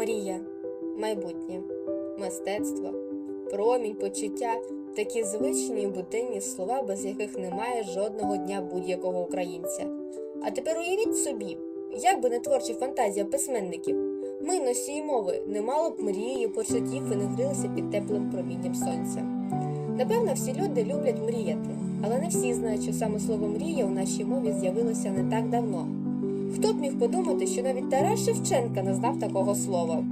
Мрія, майбутнє, мистецтво, промінь, почуття такі звичні і буденні слова, без яких немає жодного дня будь-якого українця. А тепер уявіть собі, як би не творча фантазія письменників, ми, носії мови, не мало б мрії, почуттів і не грілися під теплим промінням сонця. Напевно, всі люди люблять мріяти, але не всі знають, що саме слово мрія у нашій мові з'явилося не так давно. Хто б міг подумати, що навіть Тарас Шевченка не знав такого слова?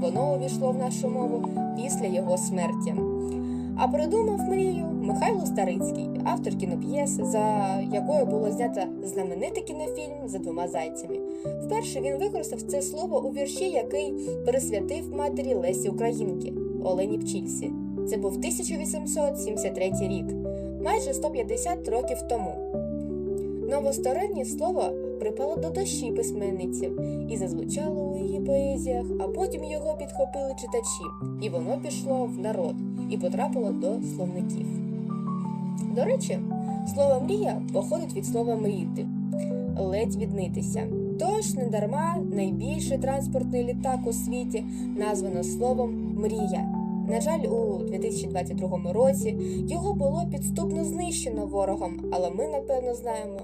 Воно увійшло в нашу мову після його смерті. А придумав мрію Михайло Старицький, автор кіноп'єси, за якою було знято знаменитий кінофільм за двома зайцями. Вперше він використав це слово у вірші, який присвятив матері Лесі Українки Олені Пчільсі. Це був 1873 рік, майже 150 років тому. Новостареннє слово припало до душі письменниці і зазвучало у її поезіях, а потім його підхопили читачі, і воно пішло в народ і потрапило до словників. До речі, слово мрія походить від слова мріяти, ледь віднитися. Тож недарма найбільший транспортний літак у світі названо словом мрія. На жаль, у 2022 році його було підступно знищено ворогом, але ми напевно знаємо,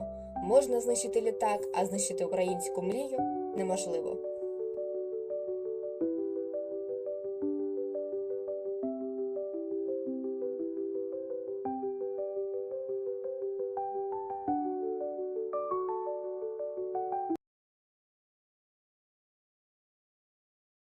можна знищити літак, а знищити українську мрію неможливо.